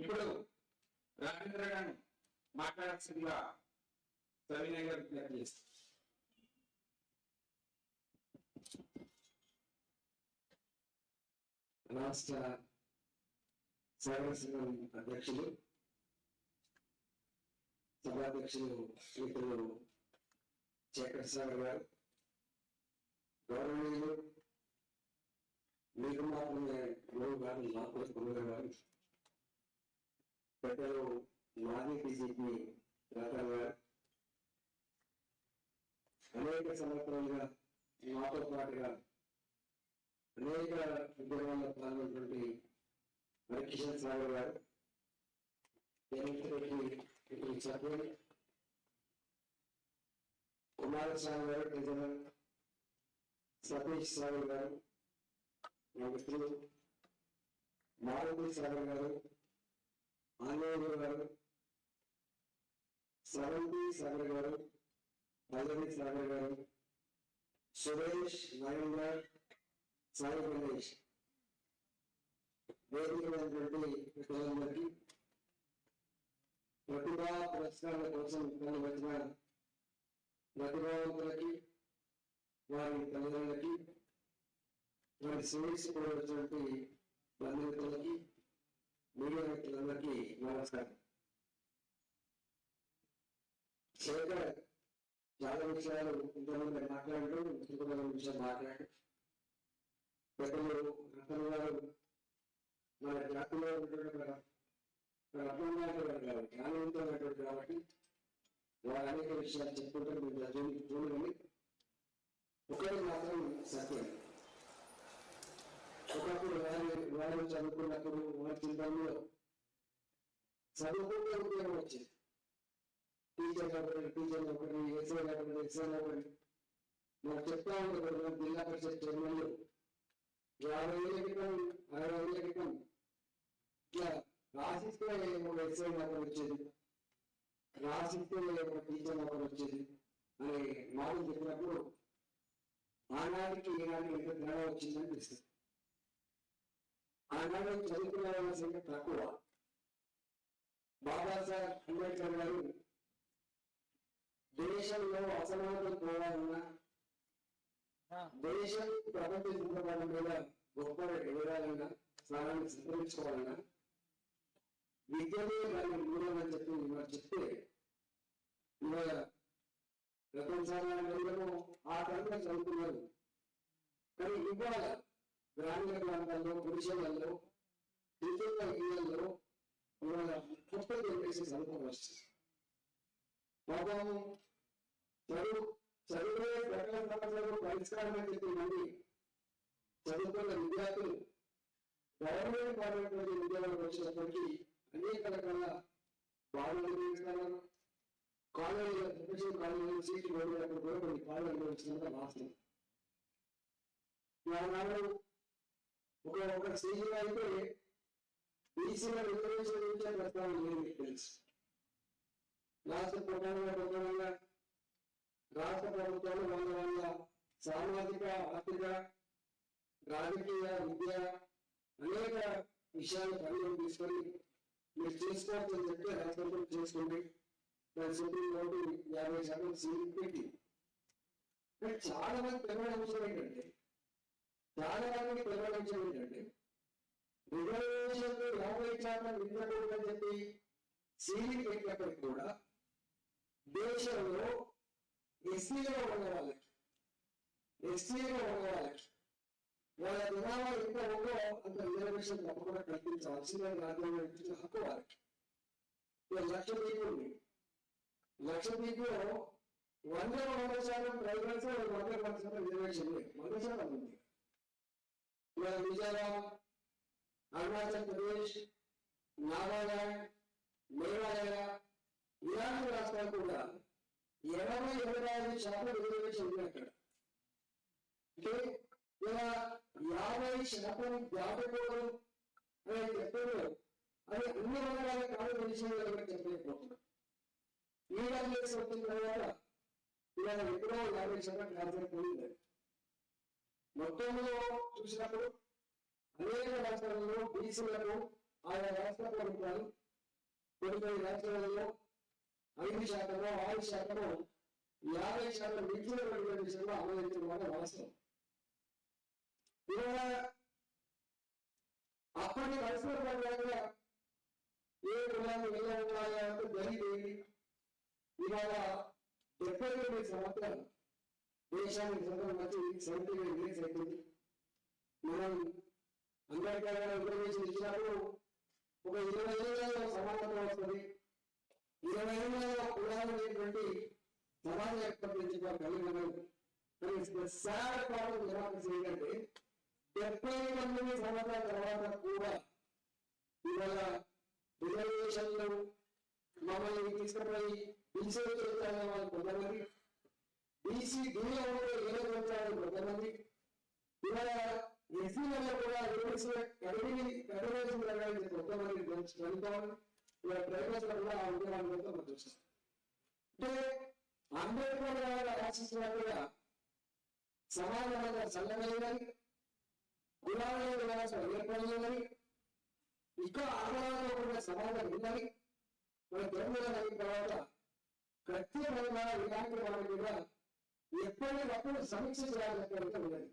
ఇప్పుడు రాజేంద్ర గారు మాట్లాడాల్సిందిగా సవినయ్ గారు విజ్ఞప్తి చేస్తారు రాష్ట్ర సేవల సంఘం అధ్యక్షులు సభాధ్యక్షులు శ్రీకులు శేఖర్ సాగర్ గారు గౌరవనీయులు మీకు మాత్రమే గురువు గారు మాకు గురువు గారు పెద్దలు మాజీ బీజేపీ రతన్ గారు అనేక సంవత్సరాలుగా మాతో పాటుగా అనేక ఉద్యోగాల్లో పాల్గొన్నటువంటి మరి కిషన్ సాగర్ గారు ఎన్నికలకి ఇప్పుడు సభ్యులు కుమారస్వామి గారు ట్రెజరర్ సతీష్ సాగర్ గారు మా మిత్రులు మారుతి సాగర్ గారు ఆంజనేయులు గారు సరంతి సాగర్ గారు పల్లవి సాగర్ గారు సురేష్ నరేందర్ సాయి గణేష్ వేదికమైనటువంటి ప్రజలందరికీ ప్రతిభా పురస్కారాల కోసం ఇబ్బంది వచ్చిన ప్రతిభావంతులకి వారి తల్లిదండ్రులకి వారి స్టూడెంట్స్ కూడా వచ్చినటువంటి బంధుమిత్రులకి మీడియా వ్యక్తులందరికీ నమస్కారం. శేఖర్ చాలా విషయాలు ఇంతమంది మాట్లాడుతూ ఇంకొక విషయాలు మాట్లాడు పెద్దలు రతన్ గారు మన జాతిలో ఉన్నటువంటి రత్నమైనటువంటి గారు జ్ఞానవంతమైనటువంటి కాబట్టి వారు అనేక విషయాలు చెప్పుకుంటే మీరు చదువు చూడండి ఒకటి మాత్రం సత్యం. ఒకప్పుడు వారి వారు చదువుకున్నప్పుడు వారి చదువుకుంటే ఉద్యోగం వచ్చింది టీచర్ కాబట్టి టీచర్ కాబట్టి ఎస్ఏ కాబట్టి ఎస్ఏ కాబట్టి నాకు చెప్తా ఉంటారు జిల్లా పరిషత్ చైర్మన్లు. యాభై ఏళ్ళ క్రితం అరవై ఏళ్ళ క్రితం ఇట్లా రాసిస్తే ఒక ఎస్ఏ నెంబర్ వచ్చేది. రాసిస్తే ఒక టీచర్ నెంబర్ వచ్చేది. అని మాటలు చెప్పినప్పుడు ఆనాటికి ఈనాటికి ఎంత తేడా వచ్చిందని తెలుస్తుంది. ఆనాడు చదువుకునే వాళ్ళ సంఖ్య తక్కువ. బాబాసాహెబ్ అంబేద్కర్ గారు దేశంలో అసమానతలు పోవాలన్నా దేశం ప్రపంచ సిద్ధపడడం మీద గొప్ప ఎదగాలన్నా స్థానాన్ని సంతరించుకోవాలన్నా విద్యనే దాని మూలం అని చెప్పి మరి చెప్తే ఇవాళ సామాన్యులను ఆ తరంగా చదువుతున్నారు కానీ ఇవాళ గ్రామీణ ప్రాంతాల్లో గుడిసెలలో ఇతర ఇళ్ళలో ఇవాళ కొత్త జనరేషన్ చదువుకోవడం వస్తుంది. పాపం చదువు చదువులే ప్రకటన సమస్యలకు పరిష్కారం అని చెప్పి మళ్ళీ చదువుకున్న విద్యార్థులు గవర్నమెంట్ పాల్గొన్నటువంటి ఉద్యోగాలకు వచ్చినప్పటికీ అనేక రకాల బాధలు అనుభవిస్తున్నారు కాలేజీలో ప్రొఫెషనల్ కాలేజీలో సీట్లు కూడా కొన్ని బాధలు అనుభవిస్తున్నారు వాస్తవం నాడు ఒక ఒక స్టేజ్లో అయితే బీసీల రిజర్వేషన్ గురించే ప్రస్తావన లేదు మీకు తెలుసు. లాస్ట్ ప్రధానంగా ప్రధానంగా రాష్ట్ర ప్రభుత్వాలు వాళ్ళ వాళ్ళ సామాజిక ఆర్థిక రాజకీయ విద్య అనేక విషయాలు పరిగణ తీసుకొని మీరు చేసుకోవచ్చని చెప్తే రాష్ట్రంలో చేసుకోండి. మరి సుప్రీం కోర్టు యాభై శాతం సీట్ పెట్టి. చాలా మంది తెలియని అంశం ఏంటంటే చాలా మందికి ఏంటంటే రిజర్వేషన్ యాభై శాతం విద్యకూడదని చెప్పి సీలింగ్ పెట్టినప్పటికీ కూడా దేశంలో ఎస్సీగా ఉన్న వాళ్ళకి ఎస్సీగా ఉన్న వాళ్ళకి వాళ్ళ జనాభా ఎంత ఉందో అంత రిజర్వేషన్ తప్పకుండా కల్పించాల్సిందే రాజ్యాంగం ఇచ్చిన హక్కు వారికి లక్ష లక్షద్వీప్ ఉంది దీపులో వంద వంద శాతం ట్రైబల్స్ వంద వంద శాతం రిజర్వేషన్ ఉంది వంద శాతం ఉంది. ఇవాళ మిజోరాం అరుణాచల్ ప్రదేశ్ నాగాలాండ్ మేఘాలయ ఇలాంటి రాష్ట్రాలు కూడా ఇరవై ఇరవై ఐదు శాతం రిజర్వేషన్ ఉంది అక్కడ అంటే ఇలా యాభై శాతం దాటకూడదు అని చెప్పారు అది అన్ని వర్గాల కాదు విషయం చెప్పలేకపోతున్నాం. ఈడబ్ల్యూఎస్ వచ్చిన తర్వాత ఇలా ఎప్పుడో యాభై శాతం క్యాన్సర్ పోయింది. మొత్తంలో చూసినప్పుడు అనేక రాష్ట్రాలలో బీసీలకు ఆయా రాష్ట్ర ప్రభుత్వాలు కొన్ని కొన్ని రాష్ట్రాలలో ఐదు శాతము ఆరు శాతము యాభై శాతం మించినటువంటి విషయంలో ఆలోచించడం వల్ల అవసరం ఇవాళ అప్పటి పరిస్థితుల ప్రకారంగా ఏ కులాలు ఎలా ఉన్నాయా అంటే జరిగేది ఇవాళ డెబ్బై తొమ్మిది సంవత్సరాలు దేశానికి సంబంధించి సెవెంటీ ఇంక్రీజ్ అవుతుంది మనం అంబేద్కర్ గారు రిజర్వేషన్ ఇచ్చినప్పుడు ఒక ఇరవై ఏళ్ళలో సమానత వస్తుంది. ఇరవై ఏళ్ళలో కులాలు లేనటువంటి సమాజ ఏర్పడించిన కలిగిన సార్ ప్రాబ్లం డెమోక్రసీ ఏంటంటే డెబ్బై తొమ్మిది సంవత్సరాల తర్వాత కూడా ఇవాళ రిజర్వేషన్లు మమ్మల్ని తీసుకుపోయి బీసీ చేస్తారనే వాళ్ళు కొంతమంది బీసీ దీనిలో ఉండే కొంతమంది. ఇవాళ ఎస్సీలలో కూడా కడిగి కడిగేసిన రకాలు కొంతమంది చనిపోవాలి ఇవాళ ట్రైబల్స్ కూడా ఆ ఉద్యమాలతో మనం చూస్తాం అంటే అంబేద్కర్ గారు ఆశిస్తున్నట్టుగా సమాజంగా చల్లగలిగాని కులాలలో విలాసం ఏర్పడిందని ఇంకా ఆందోళనలో కూడా సమాజం ఉందని మన తెలంగాణ అయిన తర్వాత ప్రత్యేకంగా ఇలాంటి వాళ్ళ మీద ఎప్పటికప్పుడు సమీక్ష చేయాలనేటువంటి ఉన్నది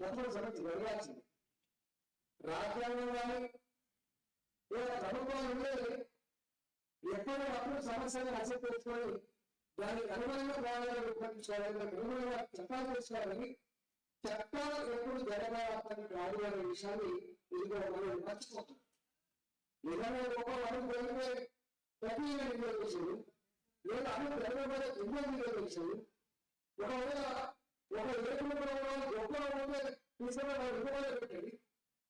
ఎప్పుడు సమీక్ష జరగాల్సింది. రాజ్యాంగం కానీ లేదా ప్రభుత్వాలు ఉండేది ఎప్పటికప్పుడు సమస్యను అసలు తెలుసుకొని దానికి అనుగుణంగా ప్రాణాలు రూపొందించుకోవాలి అనుగుణంగా చట్టాలు తెచ్చుకోవాలని చట్టాలు ఎప్పుడు జరగాలని కాదు అనే విషయాన్ని ఇదిగో మనం మర్చిపోతాం నిజంగా ఒక మనం జరిగితే ప్రతి నిర్వహించింది లేదా అన్ని జరగబోయే ఇబ్బంది నిర్వహించింది ఒకవేళ ఒక ఏడు ఒక్కో ఉంటే తీసుకుని వాళ్ళు పెట్టండి.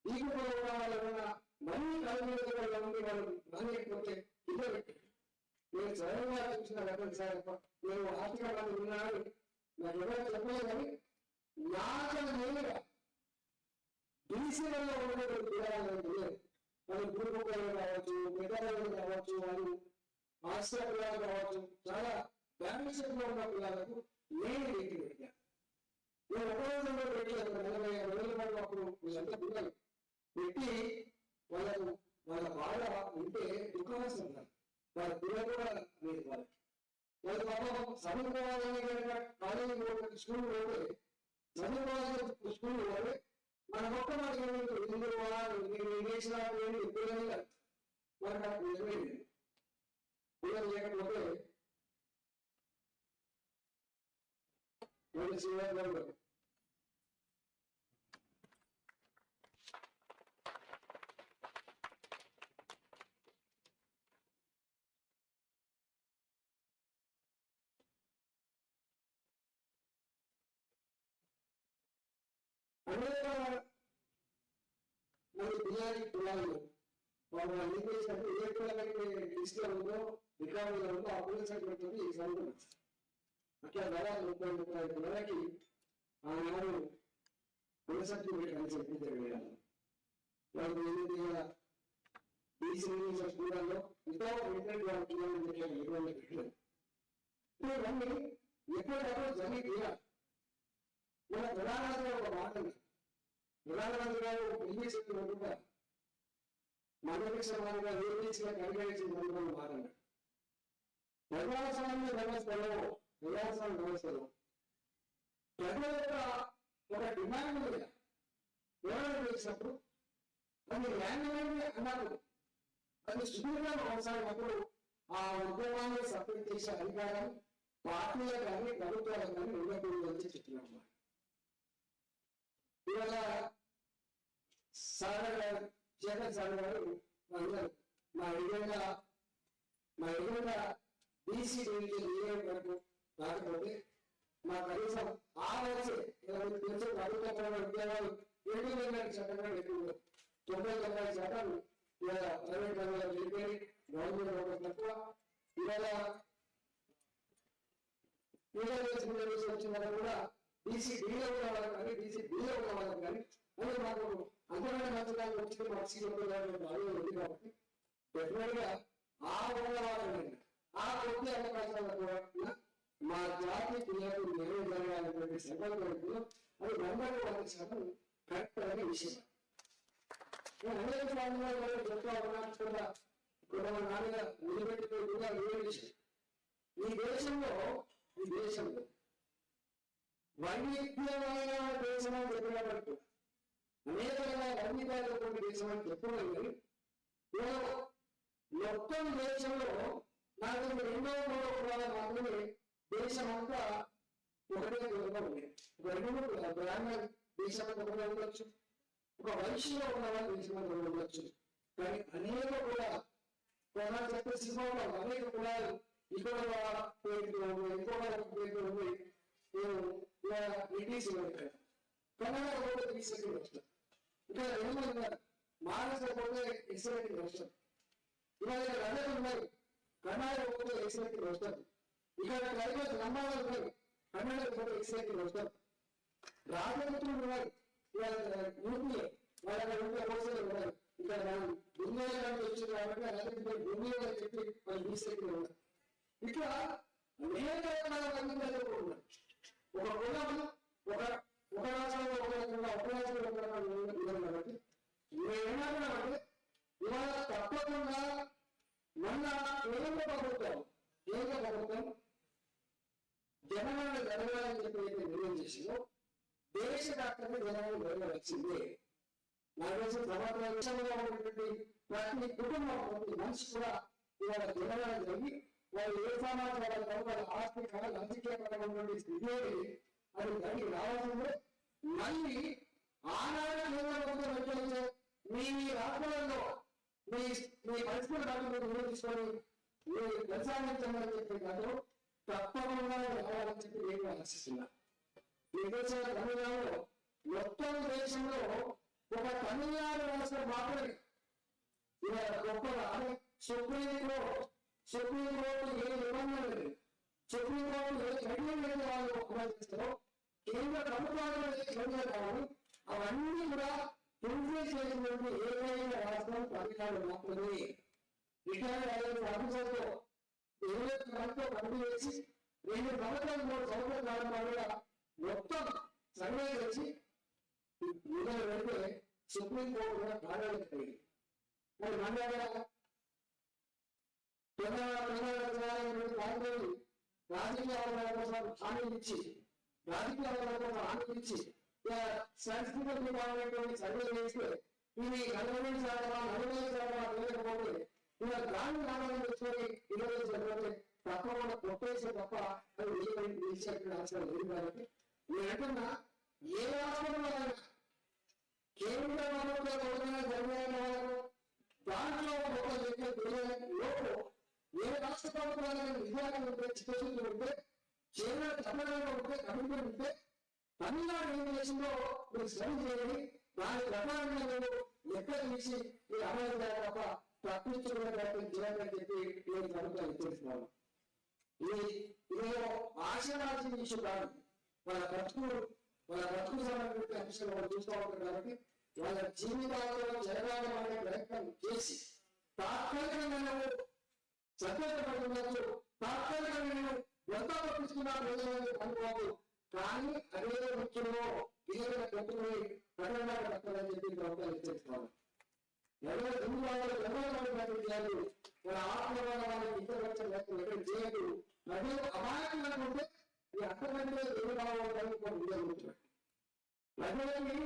ఈ కూడా వాళ్ళ మనీ కలిగి ఉండి వాళ్ళు మనీ లేకపోతే ఇల్లు పెట్టండి. నేను స్వయంగా చూసిన వెంటనే సార్ నేను ఆర్థిక మంది ఉన్నాను నాకు ఎవరు చెప్పలేదు కానీ నాకు నేనుగా డీసీలలో ఉండేటువంటి విధానాలు మనం గురువు కావచ్చు పెద్దలు కావచ్చు వాళ్ళు మాస్టర్ పిల్లలు కావచ్చు చాలా బ్యాంక్లో ఉన్న పిల్లలకు నేను రేటు పెట్టాను నేను ఒక రోజులో పెట్టి నలభై రోజుల పాటు అప్పుడు వీళ్ళంతా పిల్లలు పెట్టి వాళ్ళకు వాళ్ళ బాధ ఉంటే దుఃఖం వాళ్ళ పిల్లలు కూడా లేదు వాళ్ళకి. వాళ్ళ పాపం చదువుకోవాలని కాలేజీ స్కూల్ పోతే చదువుకోవాలని స్కూల్ పోతే మన ఒక్క మాట ఎందుకు నేను చేసిన పిల్లలు మనకు అప్పుడు నిజమైంది పిల్లలు లేకపోతే వాళ్ళు చేయాలి అనేక మంది బిర్యానీ కులాలు వాళ్ళు ఏం చేసినట్టు ఏ కులాలైతే లిస్ట్లో ఉందో రికార్డులో ఉందో ఆ కుల సర్టిఫికెట్ ఈ సంవత్సరం అట్లా దాదాపు ముప్పై ముప్పై కులాలకి ఆనాడు కుల సర్టిఫికెట్ అని చెప్పి జరిగేయాలి వాళ్ళు ఏంటంటే బీసీ స్కూళ్ళలో ఎంతో ఇంటర్ వాళ్ళు పిల్లలు పెట్టారు ఎటువంటి పెట్టలేదు ఇవన్నీ ఎప్పటికప్పుడు జరిగి తీయాలి మన ప్రధానంగా ఒక మాట ఉంది. ప్రధానమంత్రి గారు ఢిల్లీ చెప్పినట్టుగా మంత్రిక్ష మాదిరిగా నిర్మించిన కనిపించిన మంత్రులు మారండి ప్రజాస్వామ్య వ్యవస్థలో ప్రజాస్వామ్య వ్యవస్థలో ప్రజల యొక్క ఒక డిమాండ్ మీద వివరణ చేసినప్పుడు అది న్యాయమైనది అన్నారు అది సుదీర్ఘంగా కొనసాగినప్పుడు ఆ ఉద్యమాన్ని సపోర్ట్ చేసే అధికారం పార్టీల కానీ ప్రభుత్వాలకు కానీ ఉండకూడదు అని చెప్తున్నాం ఇవాళ సాగర్ గారు చేతన్ సాగర్ గారు మా ఎదురుగా మా ఎదురుగా బీసీ డివిజన్ వరకు రాకపోతే మా కనీసం ఆ వచ్చే తెలుసు ప్రభుత్వ ఉద్యోగాలు ఏడు వేల చట్టంగా ఎక్కువ తొంభై తొంభై శాతం ఇవాళ ప్రైవేట్ రంగంలో వెళ్ళిపోయి గవర్నమెంట్ రంగం తక్కువ. ఇవాళ రిజర్వేషన్ వచ్చిన వాళ్ళు కూడా బీసీ డీలో ఉన్న వాళ్ళకి కానీ బీసీ ఉన్న వాళ్ళకి కానీ మాకు వచ్చింది మాకు బాగా ఉంది కాబట్టి డెఫినెట్గా ఆ ఉన్న వాళ్ళని ఆ కొద్ది అవకాశాలు కూడా మా జాతి పిల్లలకు మేలు జరగాలనేటువంటి సంకల్పం అది వందకు వాళ్ళకి శాతం కరెక్ట్ అనే విషయం నేను అనేక సార్లు చెప్తా ఉన్నాను కూడా ఇప్పుడు మన నాన్నగా నిలబెట్టుకుని కూడా వేరే విషయం. ఈ దేశంలో ఈ దేశంలో వైవిధ్యమైన దేశం అని చెప్పినప్పుడు అనేక వైవిధ్యాలటువంటి దేశం అని చెప్పుకుని మొత్తం దేశంలో నాకు రెండో మూడో కులాలు మాత్రమే దేశం అంతా ఒకటే దూరంగా ఉంది. ఒక రెండు మూడు కులాలు బ్రాహ్మణ దేశంలో దూరంగా ఉండొచ్చు. ఒక వయసులో ఉన్న వాళ్ళు దేశంలో దూరంగా ఉండొచ్చు. కానీ అనేక కూడా కులాలు చెప్పే సినిమాలో అనేక కులాలు ఇక్కడ పేరుతో ఉంది ఇంకో పేరుతో ఉంది. నేను ఇలా బ్రిటిష్ కన్నడ కూడా తీసుకెళ్ళి వచ్చాను ఇంకా రెండు ఉన్నారు మానస పోతే ఎక్సలెంట్ వస్తారు ఇలా అందరూ ఉన్నారు. కన్నడ పోతే ఎక్సలెంట్ వస్తారు ఇక్కడ కైలాస నమ్మాలు ఉన్నారు కర్ణాటక పోతే ఎక్సలెంట్ వస్తారు రాజపుత్రులు ఉన్నారు ఇవాళ యూపీఏ వాళ్ళ ఉంటే హోల్సేల్ ఉన్నారు ఇక్కడ మనం దుర్యోగానికి వచ్చింది కాబట్టి అలాగే దుర్యోగం చెప్పి వాళ్ళు తీసుకెళ్ళి ఉన్నారు. ఇట్లా అనేక రకాల మంది ఉన్నారు. ఒక కులం ఒక ఒక రాష్ట్రంలో ఒక రకంగా ఒక రాష్ట్రంలో ఒక రకంగా ఉన్నారు కాబట్టి ఏమంటున్నామంటే ఇవాళ తప్పకుండా మన కేంద్ర ప్రభుత్వం కేంద్ర ప్రభుత్వం జనగణన జరగాలని చెప్పి అయితే నిర్ణయం చేసిందో దేశవ్యాప్తంగా జనగణన జరగవలసిందే నాకు తెలిసిన సంవత్సరాల ఉన్నటువంటి ప్రతి కుటుంబం ప్రతి మనిషి కూడా ఇవాళ జనగణన జరిగి వాళ్ళు ఏ సమాచారాలు వాళ్ళ ఆస్తి కళ రాజకీయపరమైనటువంటి స్థితి అది దానికి రావాల్సిందే మళ్ళీ ఆనాడు కేంద్ర మీ మీ రాష్ట్రాలలో మీ మీ పరిస్థితులు రాకుండా నిర్వహించుకొని మీరు కొనసాగించమని చెప్పే కాదు తప్పకుండా రావాలని చెప్పి నేను ఆశిస్తున్నా. ఈ దేశ తమిళనాడులో మొత్తం దేశంలో ఒక తమిళనాడు రాష్ట్రం మాత్రమే. ఇలా గొప్ప సుప్రీం కోర్టు సుప్రీం కోర్టు ఏ నిబంధన లేదు. సుప్రీం కోర్టు ఏ చర్యలు లేదు వాళ్ళు ఉపయోగిస్తారో కేంద్ర ప్రభుత్వాలు చర్యలు కావాలి అవన్నీ కూడా ఫుల్ఫిల్ చేసినటువంటి ఏదైనా రాష్ట్రం తమిళనాడు మాత్రమే. రిటైర్ అయిన ఆఫీసర్తో ఇరవై మందితో కంపెనీ వేసి రెండు సంవత్సరాలు మూడు సంవత్సరాల కాలం వల్ల మొత్తం సర్వే చేసి ఇరవై వెళ్తే సుప్రీంకోర్టు కూడా కార్యాలయం పోయింది మరి మన తెలంగాణ రాజకీయ కోసం హామీలు ఇచ్చి రాజకీయ కోసం హామీలు ఇచ్చి సంస్కృతి సర్వే చేస్తే ఇవి నలభై శాతం నలభై శాతం తెలియకపోతే ఇలా గ్రామీణ తీసుకొని ఇరవై చదివితే తప్పకుండా కొట్టేసే తప్ప అది ఏ తీసేటువంటి అవసరం లేదు కాబట్టి నేను అంటున్నా ఏ రాష్ట్రంలో అయినా కేంద్ర ప్రభుత్వ జరిగిన వాళ్ళకు దాంట్లో ఒక వ్యక్తి లోపు ఏ రాష్ట్ర ప్రభుత్వాలకు విధానం ఉంటే చిత్తశుద్ధి ఉంటే కేంద్ర తమిళనాడు ఉంటే కమిట్మెంట్ ఉంటే తమిళనాడు ఏం చేసిందో మీరు శ్రమ చేయండి. దాని ప్రకారంగా మీరు ఎక్కడ తీసి మీరు అమలు చేయాలి తప్ప తప్పించుకున్నటువంటి ప్రయత్నం అని చెప్పి నేను కనుక హెచ్చరిస్తున్నాను ఇది ఇదేదో ఆశీర్వాదం విషయం కాదు వాళ్ళ బతుకు వాళ్ళ బతుకు సంబంధించిన అంశాలు వాళ్ళు చూస్తూ ఉంటారు కాబట్టి వాళ్ళ జీవితాలలో జరగాలి అనే ప్రయత్నం చేసి తాత్కాలికంగా నువ్వు సంతోషపడుతున్నట్లు తాత్కాలికంగా నేను ఎంత పట్టించుకున్నా ప్రజలు కానీ అదే ముఖ్యంలో పిల్లల పెట్టుకుని ప్రకటన పెట్టాలని చెప్పి ప్రభుత్వాలు హెచ్చరిస్తున్నాను ఎవరో హిందూ వాళ్ళు ఎవరో చేయాలి వాళ్ళ ఆత్మవాద వాళ్ళకి ఇతర ఎక్కడ చేయదు మరియు అమాయకంగా ఈ అర్థమంటే ఏమి కావాలని కొన్ని ఉద్యోగించారు ప్రజలకి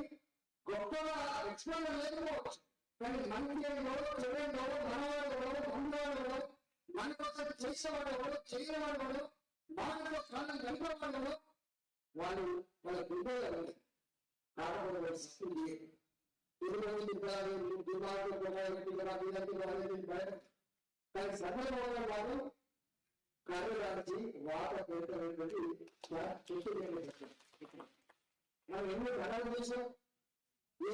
గొప్పగా ఎక్స్ప్లెయిన్ లేకపోవచ్చు కానీ మంచి ఎవరో చెడు ఎవరో మనవాడు మన కోసం చేసేవాడు ఎవరో చేయవాడు ఎవరో కాలం వాళ్ళు వాళ్ళ గుడ్డలు కాకపోతే వాళ్ళు సస్పెండ్ కానీ సఫలం అవ్వడం వాళ్ళు కార్యరాజి వాత పెడతామనేటువంటి మనం ఎన్నో ఘనాలు చూసాం ఈ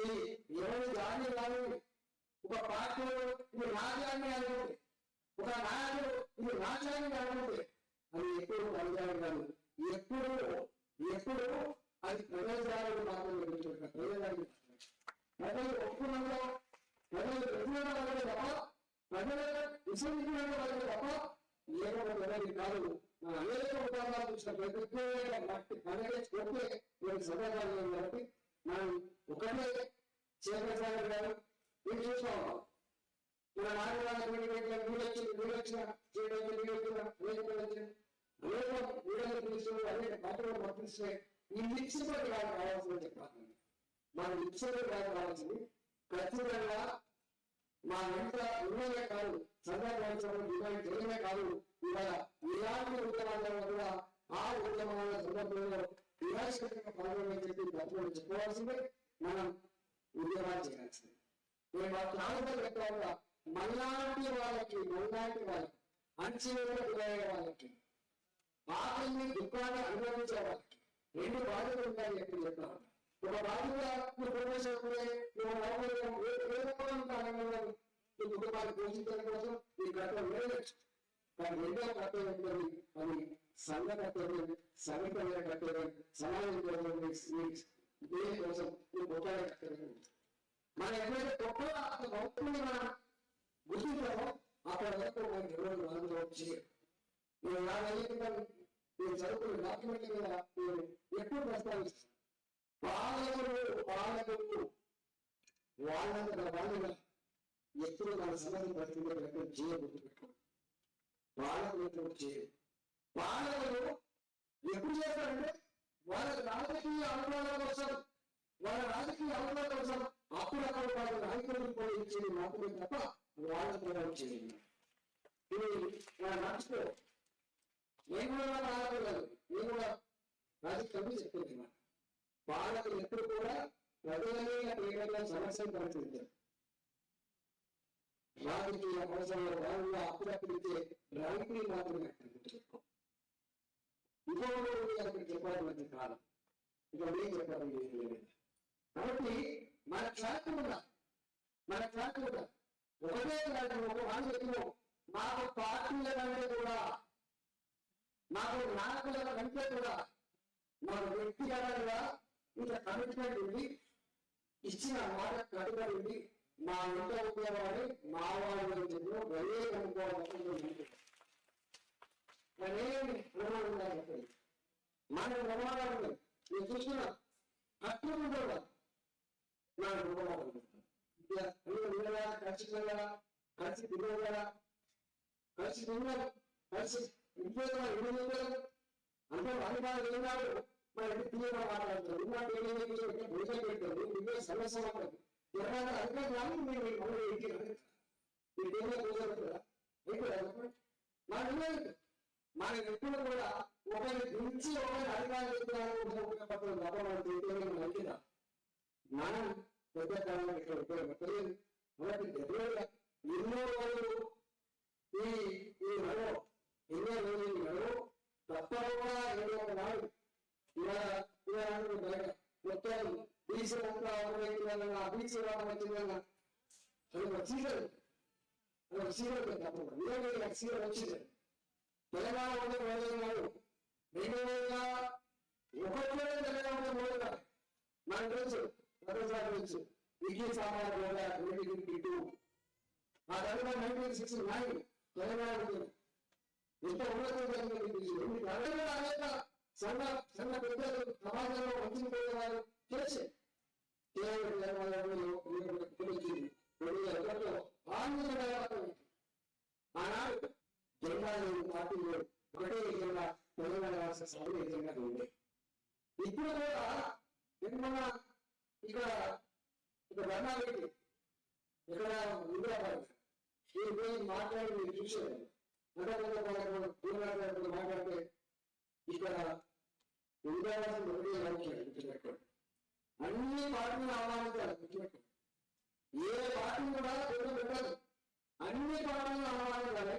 ఎవరి దాన్ని కాదు ఒక పార్టీ ఇది రాజ్యాన్ని అనుకుంటే ఒక నాయకుడు ఇది రాజ్యాన్ని అనుకుంటే అది ఎప్పుడు రాజ్యాన్ని కాదు ఎప్పుడు ఎప్పుడు అది ప్రజాదారుడు మాత్రమే. పెరుగుతుంది ప్రజాదారుడు ప్రజలు ఒప్పుకున్నారో ప్రజలు ఎదురు తప్ప ప్రజలు విశ్వసించిన తప్ప లేకపోతే ఎవరికి కాదు. మన అనేక ఉదాహరణలు చూసిన ప్రతి మట్టి మనకే కొట్టే నేను సదాకాలం కాబట్టి మనం ఒకటే చేపట్టాలి గారు మీరు చూస్తా ఉన్నాం మన వీళ్ళు వచ్చిన వీళ్ళు వచ్చిన వీళ్ళు వచ్చిన అనేక వచ్చిన అనేక వీళ్ళని పిలుస్తున్నారు అనేక పాత్రలు పంపిస్తే ఈ మిక్సర్ కాదు చెప్పాలి. మన నిత్యంగా కాదు ఖచ్చితంగా మా వెంట ఉన్నదే కాదు సందర్భాలు డిమాండ్ చేయడమే కాదు ఇవాళ ఇలాంటి ఉద్యమాలలో కూడా ఆ ఉద్యమాల సందర్భంలో క్రియాశీలకంగా పాల్గొనని చెప్పి గతంలో చెప్పుకోవాల్సిందే మనం ఉద్యమాలు చేయాల్సిందే. నేను మా ప్రాంతంలో చెప్పాక మళ్ళాంటి వాళ్ళకి మళ్ళాంటి వాళ్ళకి అంచెలలో గురయ్యే వాళ్ళకి ఆకలిని దుఃఖాన్ని అనుభవించే వాళ్ళకి రెండు బాధ్యతలు ఉంటాయని చెప్పి చెప్తాను ఒక బాధ్యత నువ్వు ప్రవేశించుకునే కుటుంబాన్ని పోషించడం కోసం నీ కర్తవ్యం వేయవచ్చు కానీ రెండో కర్తవ్యం అది సంఘ కర్తవ్యం సంఘటన కర్తవ్యం సమాజం కోసం నీ- కోసం నువ్వు కర్తవ్యం. ఉంది. ఎప్పుడైతే గొప్పగా మనం గుర్తించామో వరకు మనకి ఎవరు అందులో చేయరు. నేను నా నేను చదువుకున్న మీద నేను ప్రస్తావిస్తాను పాలకులు పాలకులు వాళ్ళంత వాళ్ళుగా ఎప్పుడు మన సమస్య పరిస్థితి ఎక్కడ చేయబోతు పాలకులు ఎప్పుడు పాలకులు ఎప్పుడు చేస్తారంటే వాళ్ళ రాజకీయ అనుభవాల కోసం వాళ్ళ రాజకీయ అనుభవాల కోసం అప్పుడు అక్కడ వాళ్ళ నాయకులు కూడా ఇచ్చేది మాత్రమే తప్ప వాళ్ళ కూడా చేయలేదు ఇది మన మనసులో నేను కూడా పాలకులు కాదు. నేను కూడా పాలకులు ఎప్పుడు కూడా ప్రజలనే ప్రేమగా సమస్యను పరిశీలించారు. రాజకీయ అవసరంలో భాగంగా అప్పుడప్పుడు ఇచ్చే ర్యాంకులు మాత్రమే ఇంకొకటి అక్కడ చెప్పాల్సిన కాలం ఇక ఏం చెప్పాలి కాబట్టి మన ట్రాక్ కూడా మన ట్రాక్ కూడా ఒకటే ట్రాక్ ఒక మాట చెప్పినాం మాకు పార్టీల కంటే కూడా మాకు నాయకుల కంటే కూడా మన వ్యక్తిగతంగా ఇట్లా కమిట్మెంట్ ఉంది ఇచ్చిన మాట కట్టుబడి ఉంది మా ఇంట ఉపయోగపడి మా వాళ్ళు చెప్పిన వెళ్ళే అనుకోవాలి నేనేమి ప్రమాణం ఉందని మన ప్రమాణాలు ఉన్నాయి. నేను చూస్తున్నా కట్టుకుంటా నా ప్రమాణాలు ఉన్నాయి. కలిసి వెళ్ళాలా కలిసి తిరగగా కలిసి తిన్నారు కలిసి ఇంట్లో అందరూ అనుభవాలు ఏనాడు మన ఇంటి తీయగా ఇలాంటి ఏమైతే భోజనం పెట్టారు ఇవే సమస్య మాట్లాడు అధికారులు మీరు మీరు మళ్ళీ ఇంటికి మీరు ఏమైనా కూర్చోబెట్టరా మన మన ఎప్పుడు కూడా ఒకరి గురించి ఒకరి అధికారులు చెప్పడానికి ఉపయోగపడుతుంది తప్ప మనం తెలియదు మనం పెద్ద కాలంలో ఇక్కడ ఉపయోగపడలేదు. మనకి దగ్గరగా ఎన్నో రోజులు ఈ ఈ నెలలో ఎన్నో రోజులు ఈ నెలలో తప్పకుండా ఏదో ఒక నాడు ఇవాళ ఇవాళ బయట మొత్తం బీసీ అంతా అవైతుందన్న బీసీ రావడం వచ్చిందన్న అది ఒక సీజన్ అది ఒక సీజన్ తప్పకుండా నిజంగా సీజన్ వచ్చింది. తెలంగాణ ఉండే రోజున్నాడు రెండు వేల ఒకటిలో తెలంగాణ రోజుగా మనకు తెలుసు మరోసారి తెలుసు వికీ సామాన్ రోజా ట్వంటీ ట్వంటీ టూ ఆ తర్వాత నైన్టీన్ సిక్స్టీ నైన్ తెలంగాణ ఉంది. ఎంత ఉన్నతం జరిగింది ఎన్ని గంటలు అనేక సన్న సన్న పెద్దలు సమాజంలో మంచి పేదవారు చేసి కేవలం తెలంగాణలో పిలిచింది రెండు వేల ఒకటిలో ఆంధ్ర ఆనాడు జెండా లేని పార్టీలు ఒకటే జెండా తెలంగాణ రాష్ట్ర సభ్యులు జెండా ఉంది ఇప్పుడు కూడా నిన్న ఇక్కడ ఇక్కడ రంగారెడ్డి ఇక్కడ హైదరాబాద్ మాట్లాడి మీరు చూసారు మాట్లాడితే ఇక్కడ ఉండవలసిన ఒకటే లక్ష్యం అన్ని పార్టీలు ఆహ్వానించాలి గుర్తుపెట్టుకోండి ఏ పార్టీ కూడా పేరు పెట్టదు. అన్ని పార్టీలు ఆహ్వానించాలి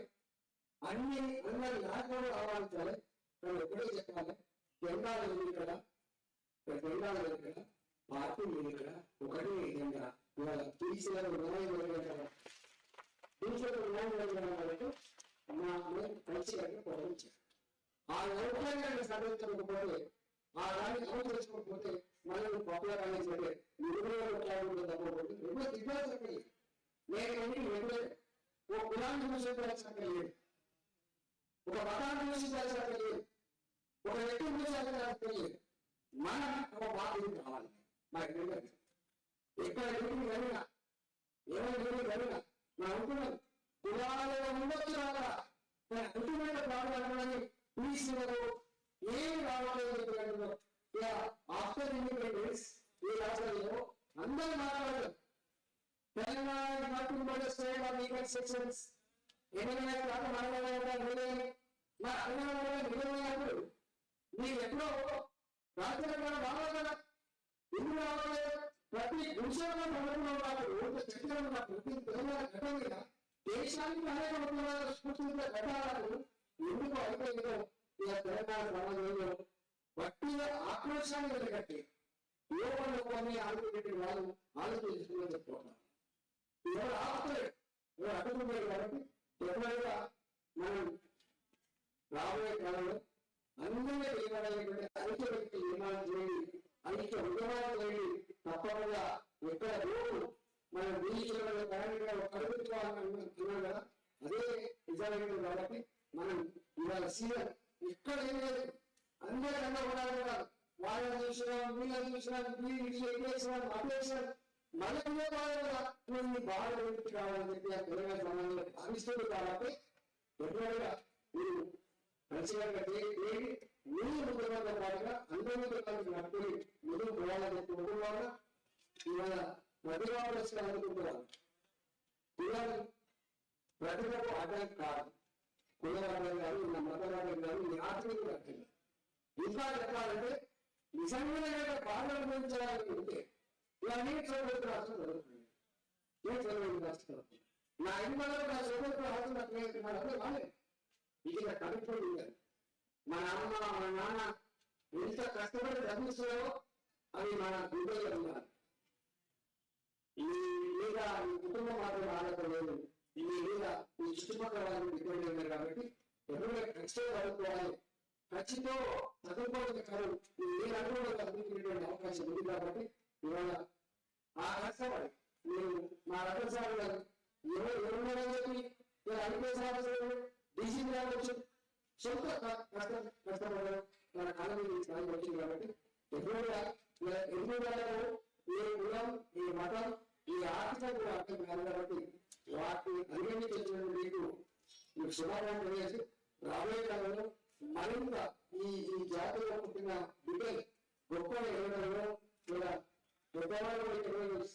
అన్ని అందరి నాయకులు ఆహ్వానించాలి మనం ఎప్పుడే చెప్పాలి జెండా లేదు ఇక్కడ. జెండా లేదు ఇక్కడ. పార్టీ లేదు ఇక్కడ. ఒకటి జెండా. ఇవాళ టీసీలో న్యాయం లేదు కదా టీసీలో న్యాయం కాబట్టి మా కలిసి కట్టి పోవచ్చారు ఆ నౌకర్యాన్ని సాధించకపోతే ఆ దాన్ని అమలు చేసుకోకపోతే మనం పాపులర్ అనేది సరే నిరుపయోగ కొట్లాడుకుంటే తప్పకపోతే ఎన్నో దిగ్గాలు నేను ఏంటి ఓ కులాన్ని చూసేది ఒక మతాన్ని చూసేది లేదు. ఒక వ్యక్తిని చూసేది లేదు. మనం ఒక మాట కావాలి. మనకి తెలియదు ఎక్కడ ఎదురు వెళ్ళినా ఏమైనా జరిగిన నా అనుకున్నాను కులాలలో ఉండొచ్చు రాగా కానీ అల్టిమేట్ ప్రాబ్లం ప్లీజ్ ఏమి రావాలని చెప్పినట్టు ఇక ఆఫ్టర్ ఇండిపెండెన్స్ ఈ రాష్ట్రంలో అందరూ మాట్లాడారు. Telangana not state of equal sections ఏమైనా కాదు మాట్లాడాలి మా తెలంగాణ నిజమైనప్పుడు మీరు ఎప్పుడో రాజ్యాంగం రావాలి? కదా ఎందుకు రావాలి? ప్రతి విషయంలో ప్రభుత్వం వాళ్ళు చర్చలు ప్రతి తెలంగాణ ఘటన మీద దేశానికి అనేక ఎందుకు అయిపోయిందో తెలంగాణ సమాజంలో భక్తిగా ఆక్రోశాన్ని వెలగట్టి యువకులు కొన్ని ఆలోచించే వాళ్ళు ఆలోచించుకుని చెప్పుకుంటారు. ఎవరు ఆపలేదు ఎవరు అడ్డుకున్నారు కాబట్టి ఎవరైనా మనం రాబోయే కాలంలో అందరినీ ఏమైనటువంటి ఐక్య వ్యక్తి నిర్మాణం చేయండి. ఐక్య ఉద్యమాలు చేయండి. తప్పకుండా ఎక్కడ రోడ్డు మన బీచ్లలో కరెంట్గా కలుపుకోవాలని అన్నాం కదా. అదే నిజమైనది కాబట్టి మనం ఇవాళ సీఎం ఎక్కడ ఏం లేదు. అందరికన్నా ఉండాలి కూడా వాళ్ళని చూసినా వీళ్ళని చూసినా వీళ్ళు చేసినాం అపేసినాం మళ్ళీ ఇదే బాధ ఎందుకు కావాలని చెప్పి ఆ తెలంగాణ సమాజంలో భావిస్తుంది కాబట్టి ఎప్పుడైనా మీరు మంచిగా మీరు ముందుగా పాటుగా అందరూ కలిసి నడుపుని ముందుకు పోవాలని చెప్పి అనుకున్నాను ఇవాళ ప్రతిభావం వచ్చిన అనుకుంటున్నాను. పిల్లలు ప్రతిభకు అడ్డం కాదు. కులవాదం కాదు నా మతవాదం కాదు నీ ఆత్మీయ అర్థం ఇంకా చెప్పాలంటే నిజంగా బాధ అనుభవించాలని ఉంటే ఇవన్నీ చదువుకు రాష్ట్రం జరుగుతుంది ఏ చదువు రాష్ట్రం నా ఇంట్లో నా చదువుకు రాష్ట్రం అట్లా వాళ్ళే ఇది నా కమిట్మెంట్ ఉండాలి మా అమ్మ మా నాన్న ఎంత కష్టపడి చదివిస్తున్నారో అవి మన గుడ్డలో ఉండాలి. ఈ మీద ఈ కుటుంబం మాత్రం ఆడలేదు ఈ మీద ఈ చుట్టుపక్కల వాళ్ళు డిపెండ్ ఉన్నారు కాబట్టి ఎవరైనా కష్టపడుకోవాలి. చదువుకోవాలి ఖచ్చితంగా చదువుకోవడం కాదు ఈ ఏ రంగంలో చదువుకునేటువంటి అవకాశం ఉంది కాబట్టి ఇవాళ ఆ కష్టపడి నేను మా రకసారి ఎవరు ఎవరున్నారని చెప్పి నేను అనుకునే సాధించడం డీసీ రావచ్చు సొంత క- కష్టం కష్టపడడం మన కాలం మీద స్థాయికి వచ్చింది కాబట్టి ఎప్పుడైనా ఎన్ని వేలలో ఏ కులం ఏ మతం ఈ ఆర్థిక కూడా అర్థం కాదు కాబట్టి వాటిని అభివృద్ధి అధిగమించిన మీకు మీకు శుభాకాంక్షలు చేసి రాబోయే కాలంలో మరింత ఈ ఈ జాతిలో పుట్టిన బిడ్డలు గొప్ప ఎవరైనా పెద్దవాళ్ళు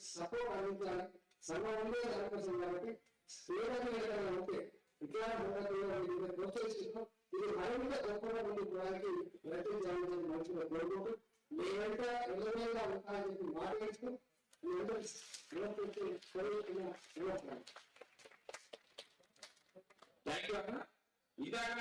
సపోర్ట్ అందించాలి. సంఘం ఉండే దానికోసం కాబట్టి స్త్రీలకు ఏదైనా ఉంటే విద్యార్థులకు ప్రోత్సహిస్తున్నాం ఇది మరింత గొప్పగా ముందుకు పోవడానికి ప్రయత్నం చేయాలని మనసులో కోరుకుంటూ మీ నిజంగా ఉంటానని చెప్పి మాట్లాడుతూ మీ థ్యాంక్ యూ అన్న. ఇదాక